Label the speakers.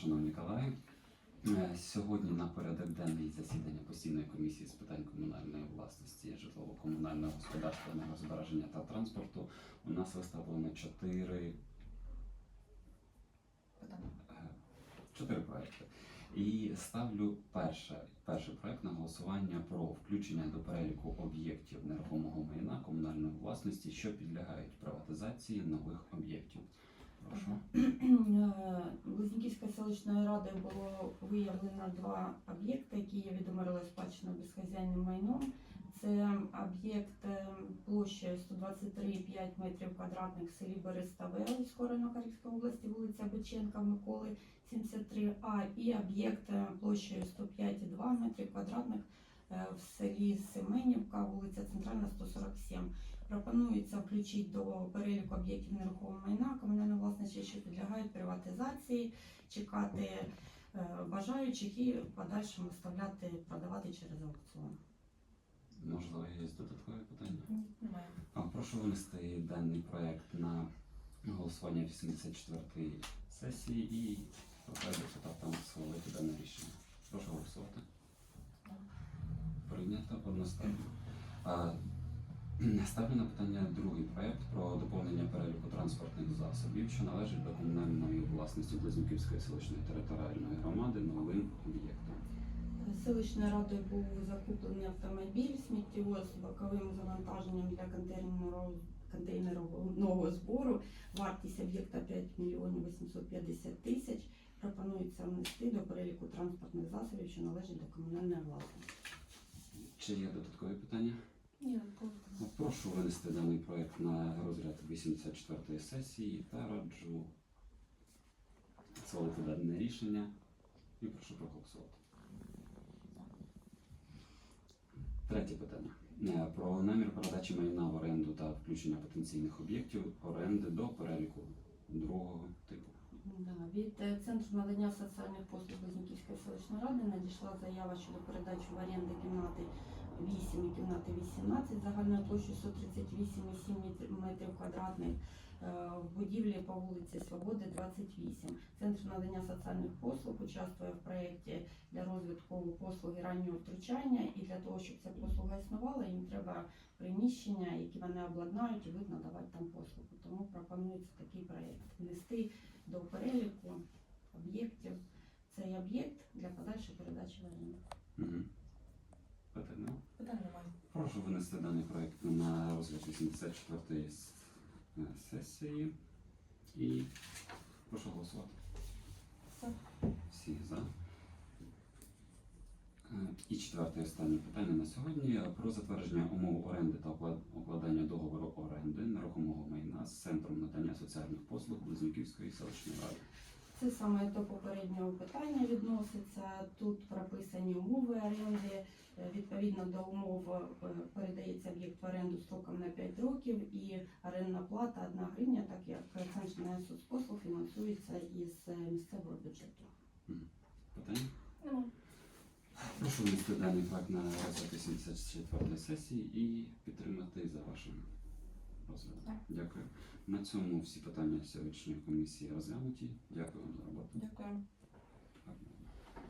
Speaker 1: шановні колеги. Е, Сьогодні на порядок денний засідання постійної комісії з питань комунальної власності, житлово-комунального господарства, енергозбереження та транспорту у нас виставлено чотири Е, Чотири проекти. І ставлю перше, перший проект на голосування про включення до переліку об'єктів нерухомого майна комунальної власності, що підлягають приватизації нових об'єктів. Прошу.
Speaker 2: Е, селищною радою було виявлено два об'єкти, які є відомерли спадщину безхазяйним майном. Це об'єкт е, площею 123,5 метрів квадратних в селі Береставе району Харківської області, вулиця Биченка Миколи 73А і об'єкт е, площею 105,2 метрів квадратних в селі Семенівка, вулиця Центральна 147. Пропонується включити до переліку об'єктів нерухомого майна комунальної власності, що підлягають приватизації, чекати е, бажаючих і в подальшому виставляти, продавати через аукціон.
Speaker 1: Можливо, є додаткові питання?
Speaker 3: Немає.
Speaker 1: А, прошу винести даний проект на голосування 84-ї сесії і прохаю депутатам схвалити дане рішення. Прошу голосувати. Прийнято одностайно. Ставлю на питання другий проект про доповнення переліку транспортних засобів, що належать до комунальної власності Близнюківської селищної територіальної громади новим об'єктом.
Speaker 2: Селищною радою був закуплений автомобіль сміттєвоз з боковим завантаженням для контейнерного, контейнерного збору. Вартість об'єкта 5 мільйонів 850 тисяч. Пропонується внести до переліку транспортних засобів, що належать до комунальної власності.
Speaker 1: Чи є додаткові питання? Прошу винести даний проект на розгляд 84-ї сесії та раджу схвалити дане рішення і прошу проголосувати. Третє питання. Е, Про намір передачі майна в оренду та включення потенційних об'єктів оренди до переліку другого типу.
Speaker 2: Да, від е, центру надання соціальних послуг Близнюківської селищної ради надійшла заява щодо передачі в оренду кімнати 8 і кімнати 18 загальною площею 138,7 метр- метрів квадратних е, будівлі по вулиці Свободи 28. Центр надання соціальних послуг участвує в проєкті для розвитку послуги раннього втручання і для того, щоб ця послуга існувала, їм треба приміщення, які вони обладнають і будуть надавати там послугу. Тому пропонується такий проєкт внести до переліку об'єктів цей об'єкт для подальшої передачі в оренду.
Speaker 1: Угу. Питання.
Speaker 3: питань немає.
Speaker 1: Прошу винести даний проект на розгляд 84-ї е, сесії і прошу голосувати. Всі за. Е, І четверте і останнє питання на сьогодні про затвердження умов оренди та укладання договору оренди нерухомого майна з центром надання соціальних послуг Близнюківської селищної ради.
Speaker 2: Це саме до попереднього питання відноситься. Тут прописані умови оренди. Е, Відповідно до умов е, передається об'єкт в оренду строком на 5 років і орендна плата 1 гривня, так як центр надання соцпослуг фінансується із е, місцевого бюджету.
Speaker 1: Питання?
Speaker 3: Немає.
Speaker 1: Прошу винести даний проект на розгляд 84-ї сесії і підтримати за вашим розглядом. Дякую. На цьому всі питання сьогоднішньої комісії розглянуті. Дякую вам за роботу.
Speaker 3: Дякую.